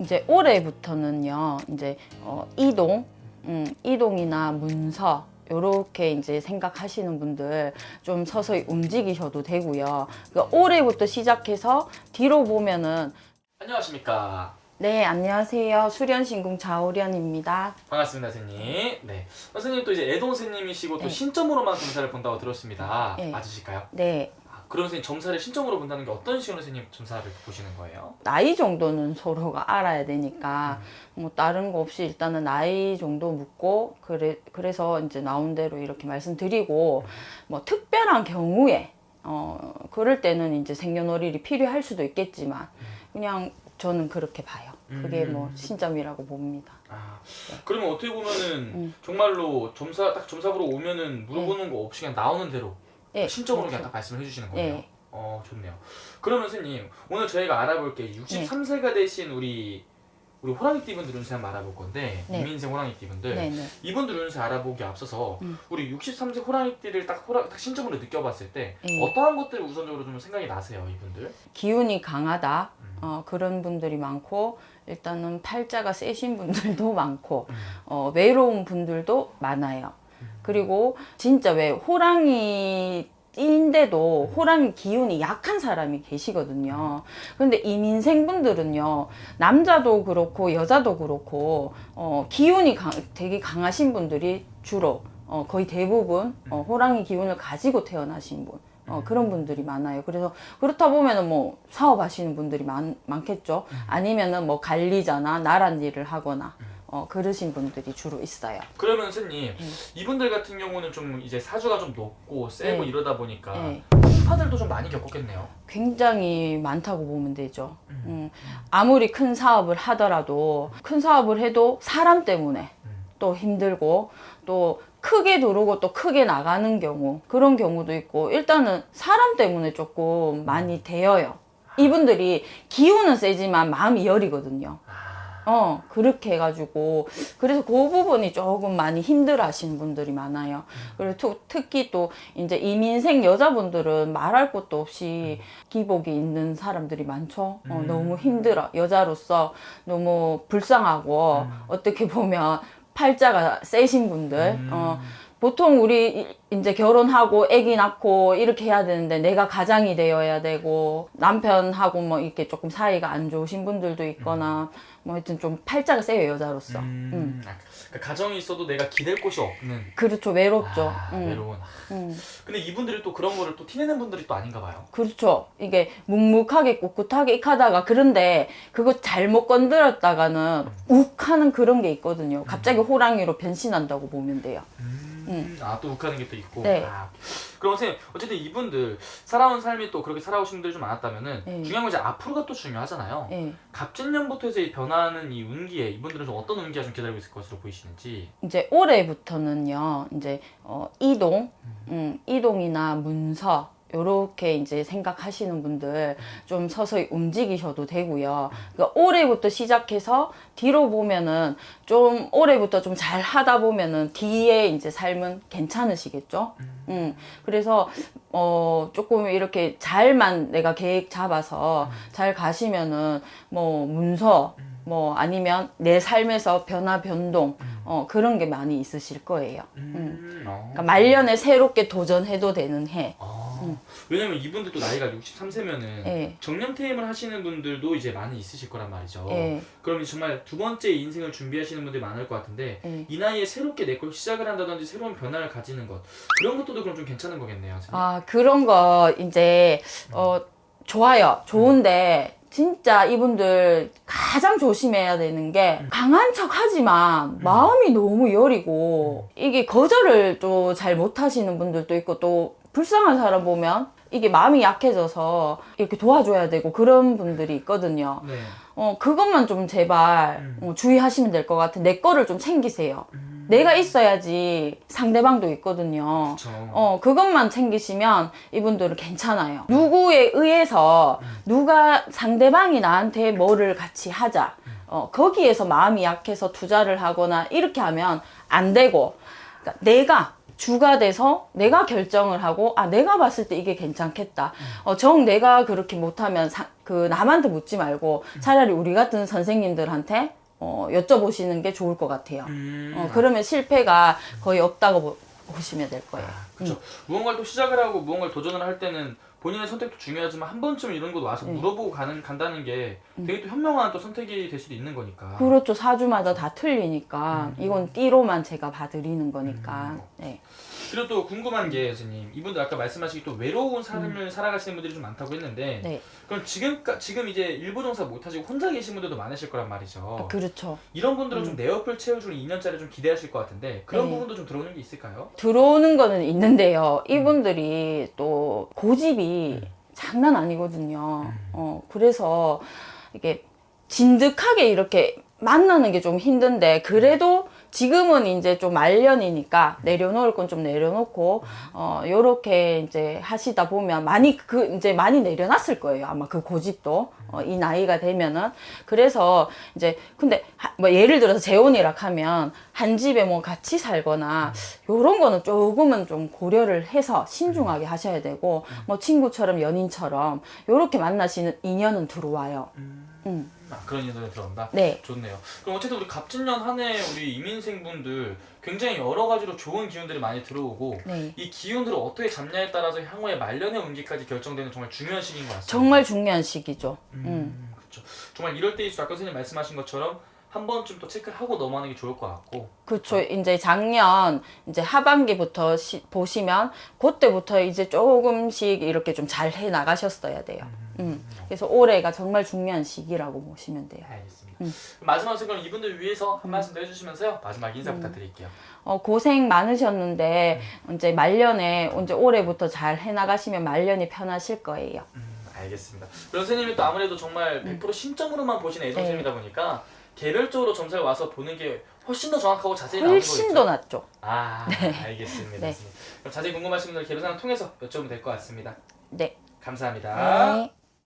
이제 올해부터는요, 이제 어, 이동, 음, 이동이나 문서 요렇게 이제 생각하시는 분들 좀 서서히 움직이셔도 되고요. 그러니까 올해부터 시작해서 뒤로 보면은 안녕하십니까. 네 안녕하세요 수련신궁 자오련입니다. 반갑습니다, 선생님. 네. 선생님 또 이제 애동 선생님이시고 또 네. 신점으로만 점사를 본다고 들었습니다. 네. 맞으실까요? 네 아, 그럼 선생님 점사를 신점으로 본다는 게 어떤 식으로 선생님 점사를 보시는 거예요? 나이 정도는 서로가 알아야 되니까 뭐 다른 거 없이 일단은 나이 정도 묻고 그래 그래서 이제 나온 대로 이렇게 말씀드리고 뭐 특별한 경우에 어 그럴 때는 이제 생년월일이 필요할 수도 있겠지만 그냥 저는 그렇게 봐요. 그게 뭐 음. 신점이라고 봅니다. 아, 그러면 어떻게 보면은 음. 정말로 점사 딱 점사보러 오면은 물어보는 거 없이 그냥 나오는 대로 예, 신점으로 그렇죠. 그냥 딱 말씀을 해주시는 거예요. 예. 어 좋네요. 그러면 선생님 오늘 저희가 알아볼 게 63세가 되신 우리 우리 호랑이 띠 분들 운세 한번 알아볼 건데 네. 이민생 호랑이 띠 분들 네, 네. 이분들 운세 알아보기 앞서서 음. 우리 63세 호랑이 띠를 딱, 호랑, 딱 신점으로 느껴봤을 때 예. 어떠한 것들을 우선적으로 좀 생각이 나세요 이분들? 기운이 강하다. 음. 어, 그런 분들이 많고 일단은 팔자가 세신 분들도 많고 음. 어, 외로운 분들도 많아요. 그리고 진짜 왜 호랑이 띠인데도 호랑이 기운이 약한 사람이 계시거든요. 근데 이민생 분들은요, 남자도 그렇고 여자도 그렇고, 어, 기운이 강- 되게 강하신 분들이 주로, 어, 거의 대부분, 어, 호랑이 기운을 가지고 태어나신 분. 어, 그런 분들이 많아요. 그래서 그렇다 보면은 뭐 사업하시는 분들이 많, 많겠죠. 아니면은 뭐 관리자나 나란 일을 하거나, 어, 그러신 분들이 주로 있어요. 그러면 선생님 음. 이분들 같은 경우는 좀 이제 사주가 좀 높고 세고 네. 이러다 보니까 네. 풍파들도 좀 많이 겪었겠네요. 굉장히 많다고 보면 되죠. 음. 음, 아무리 큰 사업을 하더라도 큰 사업을 해도 사람 때문에 음. 또 힘들고 또 크게 들어오고 또 크게 나가는 경우 그런 경우도 있고 일단은 사람 때문에 조금 많이 데여요. 이분들이 기운은 세지만 마음이 여리거든요. 아, 어, 그렇게 해가지고, 그래서 그 부분이 조금 많이 힘들어 하시는 분들이 많아요. 그리고 특, 특히 또, 이제 이민생 여자분들은 말할 것도 없이 기복이 있는 사람들이 많죠. 어, 음. 너무 힘들어. 여자로서 너무 불쌍하고, 음. 어떻게 보면 팔자가 세신 분들, 음. 어, 보통 우리 이- 이제 결혼하고 아기 낳고 이렇게 해야 되는데 내가 가장이 되어야 되고 남편하고 뭐 이렇게 조금 사이가 안 좋으신 분들도 있거나 뭐 하여튼 좀 팔자가 세요 여자로서. 음, 음. 아, 그러니까 가정이 있어도 내가 기댈 곳이 없는. 그렇죠. 외롭죠. 아, 음, 외로운. 음. 근데 이분들이 또 그런 거를 또 티내는 분들이 또 아닌가 봐요. 그렇죠. 이게 묵묵하게 꿋꿋하게 익하다가 그런데 그거 잘못 건드렸다가는 욱 하는 그런 게 있거든요. 갑자기 호랑이로 변신한다고 보면 돼요. 음, 아, 또 욱하는 게 또 있고. 네. 아, 그럼 선생님, 어쨌든 이분들 살아온 삶이 또 그렇게 살아오신 분들이 좀 많았다면은 네. 중요한 건 이제 앞으로가 또 중요하잖아요. 예. 갑진년부터 해서 이 변화하는 이 운기에 이분들은 좀 어떤 운기가 좀 기다리고 있을 것으로 보이시는지. 이제 올해부터는요, 이제 어, 이동, 음, 이동이나 문서 요렇게 이제 생각하시는 분들 좀 서서히 움직이셔도 되고요. 그러니까 올해부터 시작해서 뒤로 보면은 좀 올해부터 좀 잘 하다 보면은 뒤에 이제 삶은 괜찮으시겠죠. 음, 그래서 어 조금 이렇게 잘만 내가 계획 잡아서 잘 가시면은 뭐 문서 뭐 아니면 내 삶에서 변화 변동 어 그런 게 많이 있으실 거예요. 음. 어. 그러니까 말년에 새롭게 도전해도 되는 해. 아, 왜냐면 이분들도 나이가 63세면은 예. 정년 퇴임을 하시는 분들도 이제 많이 있으실 거란 말이죠. 예. 그럼 정말 두 번째 인생을 준비하시는 분들이 많을 것 같은데 예. 이 나이에 새롭게 내 걸 시작을 한다든지 새로운 변화를 가지는 것 그런 것도 그럼 좀 괜찮은 거겠네요. 선생님. 아 그런 거 이제 어 좋아요. 좋은데 진짜 이분들 가장 조심해야 되는 게 강한 척 하지만 마음이 너무 여리고 이게 거절을 또 잘 못하시는 분들도 있고 또 불쌍한 사람 보면 이게 마음이 약해져서 이렇게 도와줘야 되고 그런 분들이 있거든요. 네. 어 그것만 좀 제발 음. 어, 주의하시면 될 것 같아. 내 거를 좀 챙기세요. 내가 있어야지 상대방도 있거든요. 그렇죠. 어, 그것만 챙기시면 이분들은 괜찮아요. 누구에 의해서 누가 상대방이 나한테 뭐를 같이 하자. 어, 거기에서 마음이 약해서 투자를 하거나 이렇게 하면 안 되고, 그러니까 내가 주가 돼서 내가 결정을 하고 아 내가 봤을 때 이게 괜찮겠다. 어, 정 내가 그렇게 못하면 사- 그 남한테 묻지 말고 차라리 우리 같은 선생님들한테 어, 여쭤보시는 게 좋을 것 같아요. 음. 어, 그러면 실패가 거의 없다고 보- 보시면 될 거예요. 그렇죠. 무언가를 또 시작을 하고 무언가를 도전을 할 때는 본인의 선택도 중요하지만 한 번쯤 이런 곳 와서 네. 물어보고 가는 간다는 게 되게 또 현명한 또 선택이 될 수도 있는 거니까. 그렇죠. 사주마다 다 틀리니까 이건 띠로만 제가 봐드리는 거니까. 네. 그리고 또 궁금한 게 선생님 이분들 아까 말씀하시기 또 외로운 삶을 살아가시는 분들이 좀 많다고 했는데 네. 그럼 지금 지금 이제 일부 종사 못 하시고 혼자 계신 분들도 많으실 거란 말이죠. 그렇죠. 이런 분들은 좀 내 옆을 채워줄 2년짜리 좀 기대하실 것 같은데 그런 네. 부분도 좀 들어오는 게 있을까요? 들어오는 거는 있는데요. 이분들이 또 고집이 장난 아니거든요. 어, 그래서 이게 진득하게 이렇게 만나는 게 좀 힘든데 그래도 지금은 이제 좀 말년이니까 내려놓을 건 좀 내려놓고 어 요렇게 이제 하시다 보면 많이 그 이제 많이 내려놨을 거예요. 아마 그 고집도 어, 이 나이가 되면은. 그래서 이제 근데 하- 뭐 예를 들어서 재혼이라 하면 한 집에 뭐 같이 살거나 요런 거는 조금은 좀 고려를 해서 신중하게 하셔야 되고 뭐 친구처럼 연인처럼 요렇게 만나시는 인연은 들어와요. 음. 아, 그런 인연이 들어온다. 네 좋네요. 그럼 어쨌든 우리 갑진년 한 해 우리 이민생 분들 굉장히 여러 가지로 좋은 기운들이 많이 들어오고 네. 이 기운들을 어떻게 잡냐에 따라서 향후의 말년의 운기까지 결정되는 정말 중요한 시기인 것 같습니다. 정말 중요한 시기죠 음. 음, 그렇죠. 정말 이럴 때일수록 아까 선생님 말씀하신 것처럼 한 번쯤 또 체크를 하고 넘어가는 게 좋을 것 같고 그렇죠. 이제 작년 이제 하반기부터 시- 보시면 그때부터 이제 조금씩 이렇게 좀 잘 해 나가셨어야 돼요. 음. 그래서 올해가 정말 중요한 시기라고 보시면 돼요. 알겠습니다. 음. 마지막으로 그럼 이분들 위해서 한 말씀 더 해주시면서요. 마지막 인사 부탁드릴게요. 어, 고생 많으셨는데 이제 말년에 이제 올해부터 잘 해 나가시면 말년이 편하실 거예요. 음, 알겠습니다. 그럼 선생님이 또 아무래도 정말 100% 신점으로만 보시는 애동생이다 보니까 개별적으로 점사를 와서 보는 게 훨씬 더 정확하고 자세히 나오는 거겠죠? 훨씬 더 낫죠. 아, 알겠습니다. 네. 그럼 자세히 궁금하신 분들 개별상을 통해서 여쭤보면 될 것 같습니다. 네. 감사합니다. 네.